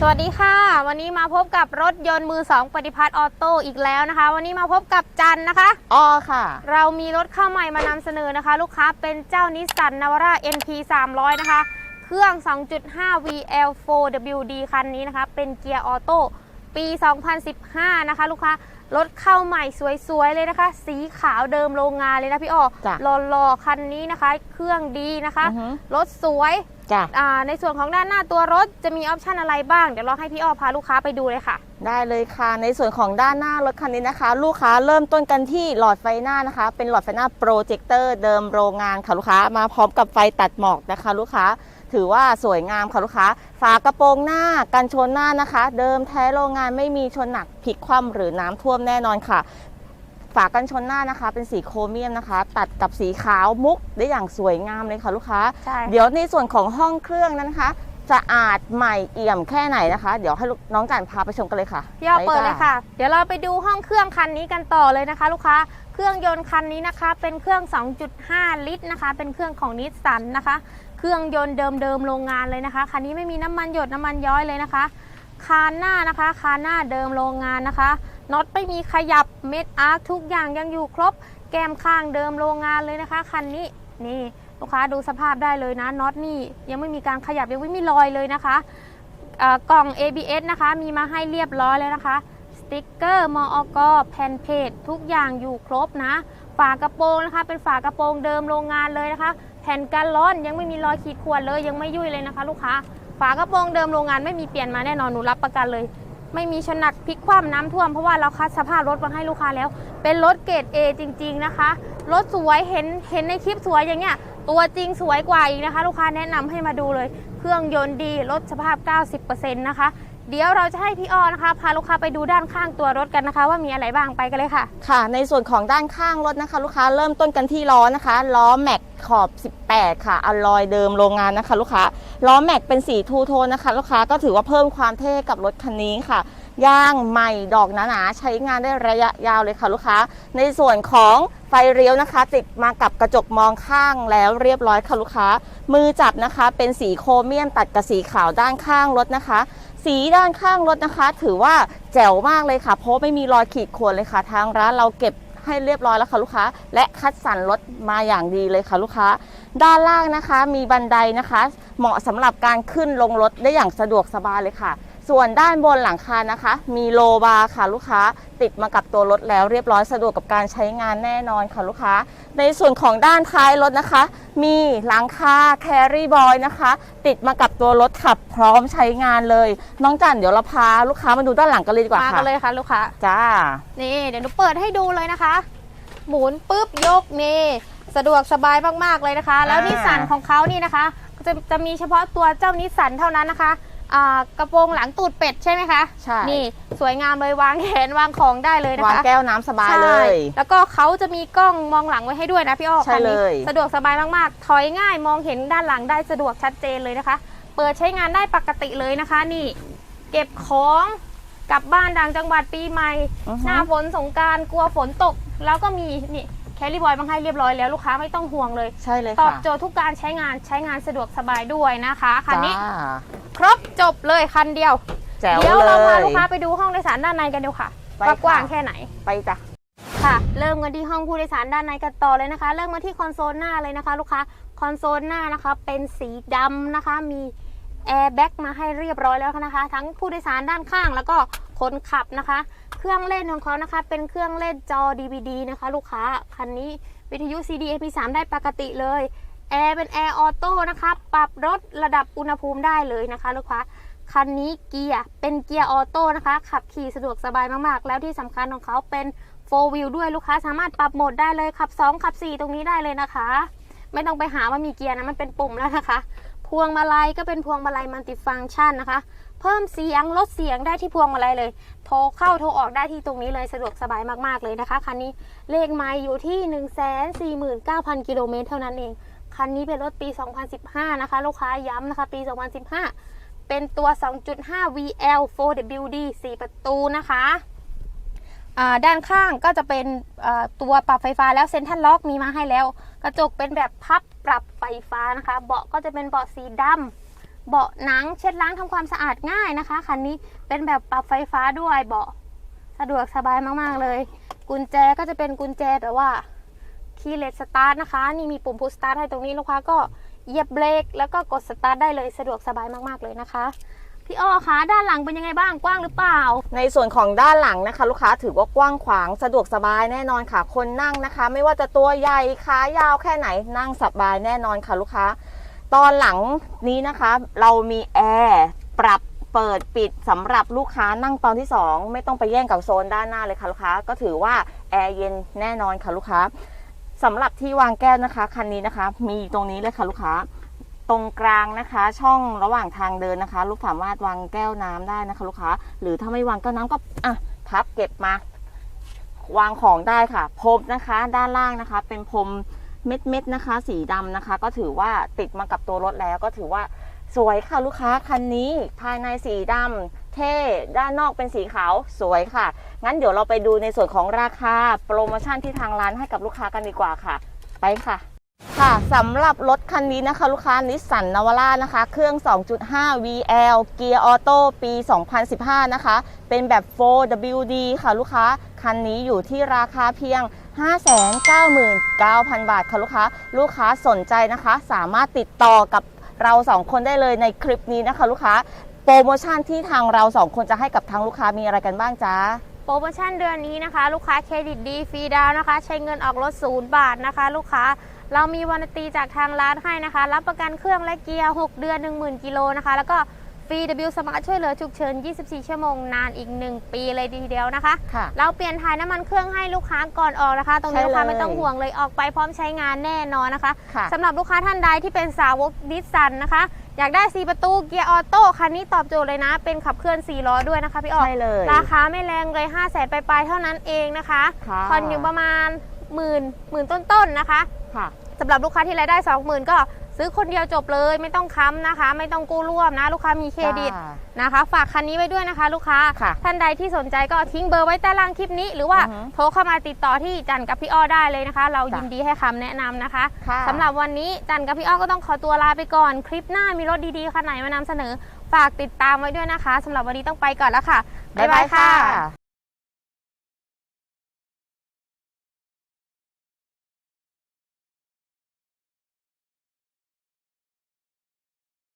สวัสดีค่ะ วันนี้มาพบกับรถยนต์มือ2ปฏิพัฒน์ออโต้อีกแล้วนะคะ วันนี้มาพบกับจันนะคะอ้อค่ะ เรามีรถเข้าใหม่มานำเสนอนะคะ ลูกค้าเป็นเจ้านิสสันนาวาร่า NP 300 นะคะ เครื่อง 2.5 VL 4WD คันนี้นะคะ เป็นเกียร์ออโต้ปี 2015 นะคะ ลูกค้ารถเข้าใหม่สวยๆเลยนะคะ สีขาวเดิมโรงงานเลยนะพี่อ้อจ้ะหล่อๆคันนี้นะคะ เครื่องดีนะคะอือฮึรถสวย จ้ะอ่าในส่วนของด้านหน้าตัวรถจะมีออปชันอะไรบ้าง เดี๋ยวเราให้พี่อ้อพาลูกค้าไปดูเลยค่ะ ได้เลยค่ะในส่วนของด้านหน้ารถคันนี้นะคะ ลูกค้าเริ่มต้นกันที่หลอดไฟหน้านะคะ เป็นหลอดไฟหน้าโปรเจคเตอร์เดิมโรงงานค่ะลูกค้ามาพร้อมกับไฟตัดหมอกนะคะ ลูกค้าถือว่าสวยงามค่ะลูกค้า ฝากระโปรงหน้ากันชนหน้านะคะ เดิมแท้โรงงานไม่มีชนหนักพลิกคว่ำหรือน้ำท่วมแน่นอนค่ะ ฝากันชนหน้านะคะ เป็นสีโครเมียมนะคะ ตัดกับสีขาวมุกได้อย่างสวยงามเลยค่ะลูกค้าใช่เดี๋ยวในส่วนของห้องเครื่องนั้นนะคะสะอาดใหม่เอี่ยมแค่ไหนนะคะ เดี๋ยวให้ลูกน้องจันพาไปชมกันเลยค่ะพี่อ้อไปเปิดจ้ะเลยค่ะ เดี๋ยวเราไปดูห้องเครื่องคันนี้กันต่อเลยนะคะ ลูกค้าเครื่องยนต์คันนี้นะคะ เป็นเครื่อง 2.5 ลิตรนะคะ เป็นเครื่องของนิสสันนะคะ เครื่องยนต์เดิมๆโรงงานเลยนะคะคันนี้ไม่มีน้ำมันหยดน้ำมันย้อยเลยนะคะ คานหน้านะคะ คานหน้าเดิมโรงงานนะคะ น็อตไม่มีขยับเม็ดอาร์คทุกอย่างยังอยู่ครบ แก้มข้างเดิมโรงงานเลยนะคะคันนี้นี่ลูกค้าดูสภาพได้เลยนะน็อตนี่ยังไม่มีการขยับยังไม่มีรอยเลยนะคะเอ่อกล่อง ABS นะคะมีมาให้เรียบร้อยเลยนะคะ สติกเกอร์มอกแผ่นเพจทุกอย่างอยู่ครบนะ ฝากระโปรงนะคะ เป็นฝากระโปรงเดิมโรงงานเลยนะคะ แผ่นกันร้อนยังไม่มีรอยขีดข่วนเลยยังไม่ยุ่ยเลยนะคะ ลูกค้า ฝากระโปรงเดิมโรงงานไม่มีเปลี่ยนมาแน่นอนหนูรับประกันเลย ไม่มีชนหนักพลิกคว่ำน้ำท่วมเพราะว่าเราคัดสภาพรถมาให้ลูกค้าแล้ว เป็นรถเกรด A จริง ๆนะคะ รถสวยเห็นเห็นในคลิปสวยอย่างเงี้ย ตัวจริงสวยกว่าอีกนะคะ ลูกค้าแนะนำให้มาดูเลย เครื่องยนต์ดี รถสภาพ 90%นะคะ เดี๋ยวเราจะให้พี่อ้อนะคะ พาลูกค้าไปดูด้านข้างตัวรถกันนะคะ ว่ามีอะไรบ้างไปกันเลยค่ะ ค่ะ ในส่วนของด้านข้างรถนะคะ ลูกค้าเริ่มต้นกันที่ล้อนะคะ ล้อแม็กขอบ 18 ค่ะอลลอยเดิมโรงงานนะคะ ลูกค้าล้อแม็กเป็นสีทูโทนนะคะ ลูกค้าก็ถือว่าเพิ่มความเท่กับรถคันนี้ค่ะย่างใหม่ดอกหนาๆใช้งานได้ระยะยาวเลยค่ะลูกค้า ในส่วนของไฟเลี้ยวนะคะ ติดมากับกระจกมองข้างแล้วเรียบร้อยค่ะลูกค้า มือจับนะคะ เป็นสีโครเมียมตัดกับสีขาวด้านข้างรถนะคะ สีด้านข้างรถนะคะ ถือว่าแจ๋วมากเลยค่ะ เพราะไม่มีรอยขีดข่วนเลยค่ะ ทางร้านเราเก็บให้เรียบร้อยแล้วค่ะลูกค้า และคัดสรรรถมาอย่างดีเลยค่ะลูกค้า ด้านล่างนะคะมีบันไดนะคะ เหมาะสำหรับการขึ้นลงรถได้อย่างสะดวกสบายเลยค่ะ ส่วนด้านบนหลังคานะคะ มีโลบาร์ค่ะลูกค้า ติดมากับตัวรถแล้วเรียบร้อยสะดวกกับการใช้งานแน่นอนค่ะลูกค้า ในส่วนของด้านท้ายรถนะคะ มีหลังคาแครี่บอยนะคะ ติดมากับตัวรถขับพร้อมใช้งานเลย น้องจันเดี๋ยวเราพาลูกค้ามาดูด้านหลังกันเลยดีกว่ามาค่ะกันเลยค่ะลูกค้า จ้า นี่เดี๋ยวหนูเปิดให้ดูเลยนะคะ หมุนปุ๊บยกนี่สะดวกสบายมากๆเลยนะคะ แล้วอ่านิ นิสสันของเขานี่นะคะ จะจะมีเฉพาะตัวเจ้านิสสันเท่านั้นนะคะอ่า กระโปรงหลังตูดเป็ดใช่ไหมคะใช่นี่สวยงามเลยวางแขนวางของได้เลยนะวางคะแก้วน้ำสบายเลยใช่แล้วก็เขาจะมีกล้องมองหลังไว้ให้ด้วยนะพี่อ้อใช่คันนี้เลยสะดวกสบายมากๆ ถอยง่ายมองเห็นด้านหลังได้สะดวกชัดเจนเลยนะคะ เปิดใช้งานได้ปกติเลยนะคะ นี่ เก็บของกลับบ้านดังจังหวัดปีใหม่อือฮึหน้าฝนสงกรารกลัวฝนตก แล้วก็มีนี่แคลรี่บอยมาให้เรียบร้อยแล้วลูกค้าไม่ต้องห่วงเลย ใช่เลยตอบค่ะโจทย์ทุกการใช้งานใช้งานสะดวกสบายด้วยนะคะคันนี้จ้า ครบจบเลยคันเดียว แจ๋วเดี๋ยวเลเราพายลูกค้าไปดูห้องโดยสารด้านในกันดูค่ะไปว่าค่ะ กว้างแค่ไหน ไปจ้ะ ค่ะ เริ่มกันที่ห้องผู้โดยสารด้านในกันต่อเลยนะคะ เริ่มมาที่คอนโซลหน้าเลยนะคะ ลูกค้า คอนโซลหน้านะคะเป็นสีดำนะคะ มีแอร์แบ็กมาให้เรียบร้อยแล้วนะคะ ทั้งผู้โดยสารด้านข้างแล้วก็คนขับนะคะ เครื่องเล่นของเขานะคะ เป็นเครื่องเล่นจอ DVD นะคะ ลูกค้า คันนี้วิทยุ CD MP3 ได้ปกติเลย แอร์เป็นแอร์ออโต้นะคะปรับลดระดับอุณหภูมิได้เลยนะคะลูกค้าคันนี้เกียร์เป็นเกียร์ออโต้นะคะ ขับขี่สะดวกสบายมากๆ แล้วที่สำคัญของเขาเป็น4 wheel ด้วยลูกค้าสามารถปรับโหมดได้เลยขับ 2 ขับ 4 ตรงนี้ได้เลยนะคะ ไม่ต้องไปหาว่ามีเกียร์นะมันเป็นปุ่มแล้วนะคะ พวงมาลัยก็เป็นพวงมาลัยมัลติฟังชันนะคะ เพิ่มเสียงลดเสียงได้ที่พวงมาลัยเลย โทรเข้าโทรออกได้ที่ตรงนี้เลยสะดวกสบายมากๆเลยนะคะคันนี้เลขไมล์อยู่ที่ 149,000กิโลเมตรเท่านั้นเอง คันนี้เป็นรถปี 2015 นะคะ ลูกค้าย้ำนะคะ ปี 2015 เป็นตัว 2.5 VL 4WD 4 ประตูนะคะอ่าด้านข้างก็จะเป็นอ่าตัวปรับไฟฟ้าแล้วเซ็นทรัลล็อกมีมาให้แล้ว กระจกเป็นแบบพับปรับไฟฟ้านะคะ เบาะก็จะเป็นเบาะสีดำเบาะหนังเช็ดล้างทำความสะอาดง่ายนะคะคันนี้เป็นแบบปรับไฟฟ้าด้วยเบาะสะดวกสบายมากๆเลย กุญแจก็จะเป็นกุญแจแบบว่า คีย์เลสสตาร์ทนะคะ นี่มีปุ่มพุชสตาร์ทให้ตรงนี้ลูกค้าก็เหยียบเบรกแล้วก็กดสตาร์ทได้เลยสะดวกสบายมากๆเลยนะคะพี่อ้อคะด้านหลังเป็นยังไงบ้างกว้างหรือเปล่า ในส่วนของด้านหลังนะคะ ลูกค้าถือว่ากว้างขวางสะดวกสบายแน่นอนค่ะ คนนั่งนะคะ ไม่ว่าจะตัวใหญ่ขายาวแค่ไหนนั่งสบายแน่นอนค่ะลูกค้า ตอนหลังนี้นะคะ เรามีแอร์ปรับเปิดปิดสำหรับลูกค้านั่งตอนที่ 2 ไม่ต้องไปแย่งกับโซนด้านหน้าเลยค่ะลูกค้า ก็ถือว่าแอร์เย็นแน่นอนค่ะลูกค้า สำหรับที่วางแก้วนะคะคันนี้นะคะ มีตรงนี้เลยค่ะลูกค้า ตรงกลางนะคะ ช่องระหว่างทางเดินนะคะ ลูกสามารถวางแก้วน้ำได้นะคะ ลูกค้า หรือถ้าไม่วางแก้วน้ำก็อะพับเก็บมาวางของได้ค่ะพรมนะคะ ด้านล่างนะคะ เป็นพรมเม็ดเม็ดๆนะคะ สีดำนะคะ ก็ถือว่าติดมากับตัวรถแล้วก็ถือว่าสวยค่ะลูกค้าคันนี้ภายในสีดำ เท่ด้านนอกเป็นสีขาวสวยค่ะ งั้นเดี๋ยวเราไปดูในส่วนของราคาโปรโมชั่นที่ทางร้านให้กับลูกค้ากันดีกว่าค่ะ ไปค่ะ ค่ะสำหรับรถคันนี้นะคะ ลูกค้านิสสันนาวาร่านะคะ เครื่อง 2.5 VL เกียร์ออโต้ปี 2015 นะคะ เป็นแบบ 4WD ค่ะลูกค้า คันนี้อยู่ที่ราคาเพียง599,000 บาทค่ะลูกค้า ลูกค้าสนใจนะคะ สามารถติดต่อกับเราสองคนได้เลยในคลิปนี้นะคะ ลูกค้า โปรโมชั่นที่ทางเราสองคนจะให้กับทางลูกค้ามีอะไรกันบ้างจ๊ะ โปรโมชั่นเดือนนี้นะคะ ลูกค้าเครดิตดีฟรีดาวน์นะคะ ใช้เงินออกรถศูนย์บาทนะคะ ลูกค้าเรามีวันตีจากทางร้านให้นะคะ รับประกันเครื่องและเกียร์ 6 เดือน 10,000 กิโลนะคะ แล้วก็ฟรี W สมาร์ทช่วยเหลือฉุกเฉิน 24 ชั่วโมง นานอีก 1 ปีเลยทีเดียวนะคะ ค่ะ เราเปลี่ยนถ่ายน้ำมันเครื่องให้ลูกค้าก่อนออกนะคะ ตรงนี้ใช่ลูกค้าเลยไม่ต้องห่วงเลยออกไปพร้อมใช้งานแน่นอนนะคะค่ะ สำหรับลูกค้าท่านใดที่เป็นสาวกดิสสันนะคะ อยากได้ 4 ประตูเกียร์ออโต้คันนี้ตอบโจทย์เลยนะ เป็นขับเคลื่อน 4 ล้อด้วยนะคะพี่ออกใช่เลย ราคาไม่แรงเลย 5 0 0แสนปลายๆเท่านั้นเองนะคะค่ะ ผ่อนอยู่ประมาณหมื่นหมื่นต้นๆนะคะค่ะสำหรับลูกค้าที่รายได้ 20,000 ก็ ซื้อคนเดียวจบเลยไม่ต้องค้ำนะคะ ไม่ต้องกู้ร่วมนะ ลูกค้ามีเครดิตจ้านะคะ ฝากคันนี้ไว้ด้วยนะคะ ลูกค้าค่ะท่านใดที่สนใจก็ทิ้งเบอร์ไว้ใต้ล่างคลิปนี้ หรือว่าอือฮึโทรเข้ามาติดต่อที่จันกับพี่อ้อได้เลยนะคะ เราจ้ะยินดีให้คำแนะนำนะคะค่ะสำหรับวันนี้จันกับพี่อ้อก็ต้องขอตัวลาไปก่อนคลิปหน้ามีรถดีๆคันไหนมานำเสนอ ฝากติดตามไว้ด้วยนะคะสำหรับวันนี้ต้องไปก่อนแล้วค่ะบ๊ายบายค่ะ